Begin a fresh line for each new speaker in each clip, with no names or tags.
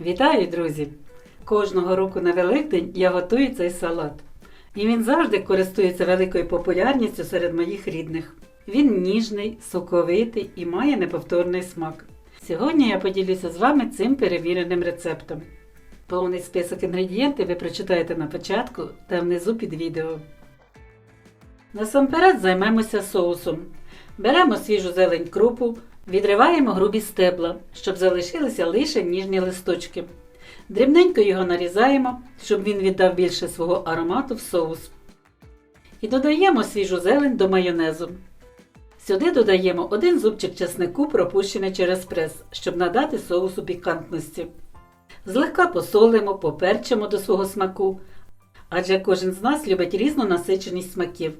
Вітаю, друзі! Кожного року на Великдень я готую цей салат. І він завжди користується великою популярністю серед моїх рідних. Він ніжний, соковитий і має неповторний смак. Сьогодні я поділюся з вами цим перевіреним рецептом. Повний список інгредієнтів ви прочитаєте на початку та внизу під відео. Насамперед займемося соусом. Беремо свіжу зелень крупу, відриваємо грубі стебла, щоб залишилися лише ніжні листочки. Дрібненько його нарізаємо, щоб він віддав більше свого аромату в соус. І додаємо свіжу зелень до майонезу. Сюди додаємо один зубчик чеснику, пропущений через прес, щоб надати соусу пікантності. Злегка посолимо, поперчимо до свого смаку, адже кожен з нас любить різну насиченість смаків.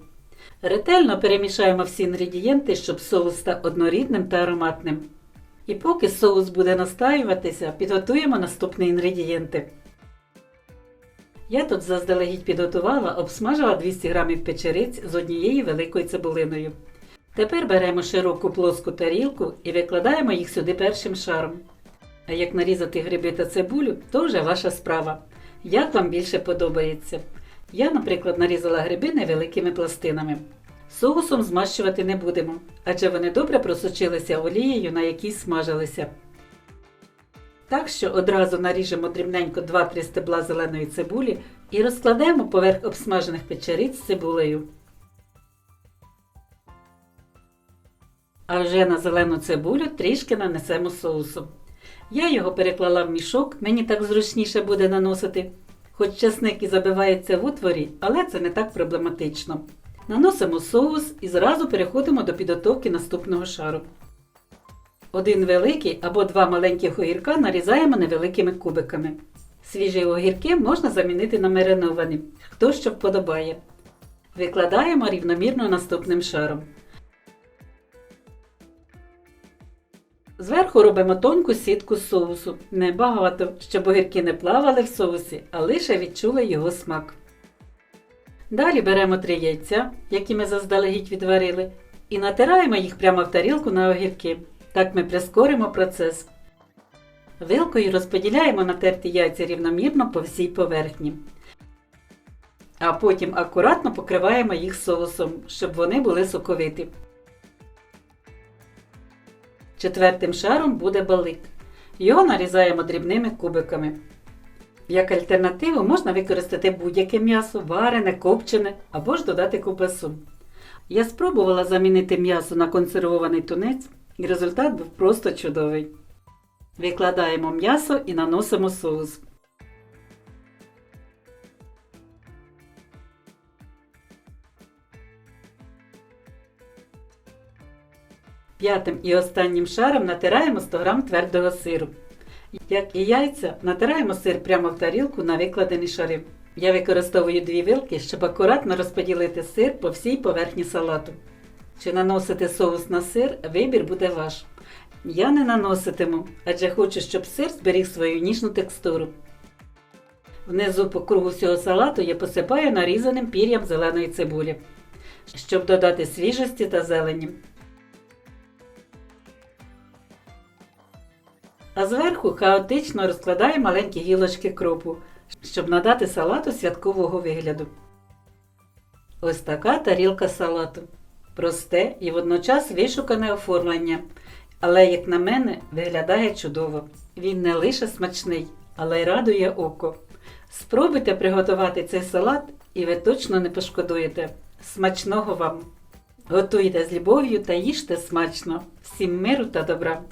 Ретельно перемішаємо всі інгредієнти, щоб соус став однорідним та ароматним. І поки соус буде настаюватися, підготуємо наступні інгредієнти. Я тут заздалегідь підготувала, обсмажила 200 г печериць з однією великою цибулиною. Тепер беремо широку плоску тарілку і викладаємо їх сюди першим шаром. А як нарізати гриби та цибулю, то вже ваша справа. Як вам більше подобається. Я, наприклад, нарізала гриби невеликими пластинами. Соусом змащувати не будемо, адже вони добре просочилися олією, на якій смажилися. Так що одразу наріжемо дрібненько 2-3 стебла зеленої цибулі і розкладемо поверх обсмажених печериць з цибулею. А вже на зелену цибулю трішки нанесемо соусу. Я його переклала в мішок, мені так зручніше буде наносити. Хоч часник і забивається в утворі, але це не так проблематично. Наносимо соус і зразу переходимо до підготовки наступного шару. Один великий або два маленьких огірка нарізаємо невеликими кубиками. Свіжі огірки можна замінити на мариновані, хто що вподобає. Викладаємо рівномірно наступним шаром. Зверху робимо тонку сітку соусу. Небагато, щоб огірки не плавали в соусі, а лише відчули його смак. Далі беремо три яйця, які ми заздалегідь відварили, і натираємо їх прямо в тарілку на огірки. Так ми прискоримо процес. Вилкою розподіляємо натерті яйця рівномірно по всій поверхні. А потім акуратно покриваємо їх соусом, щоб вони були соковиті. Четвертим шаром буде балик. Його нарізаємо дрібними кубиками. Як альтернативу можна використати будь-яке м'ясо, варене, копчене або ж додати ковбасу. Я спробувала замінити м'ясо на консервований тунець, і результат був просто чудовий. Викладаємо м'ясо і наносимо соус. П'ятим і останнім шаром натираємо 100 г твердого сиру. Як і яйця, натираємо сир прямо в тарілку на викладені шари. Я використовую дві вилки, щоб акуратно розподілити сир по всій поверхні салату. Чи наносити соус на сир, вибір буде ваш. Я не наноситиму, адже хочу, щоб сир зберіг свою ніжну текстуру. Внизу по кругу всього салату я посипаю нарізаним пір'ям зеленої цибулі, щоб додати свіжості та зелені. А зверху хаотично розкладаю маленькі гілочки кропу, щоб надати салату святкового вигляду. Ось така тарілка салату. Просте і водночас вишукане оформлення. Але, як на мене, виглядає чудово. Він не лише смачний, але й радує око. Спробуйте приготувати цей салат, і ви точно не пошкодуєте. Смачного вам! Готуйте з любов'ю та їжте смачно. Всім миру та добра!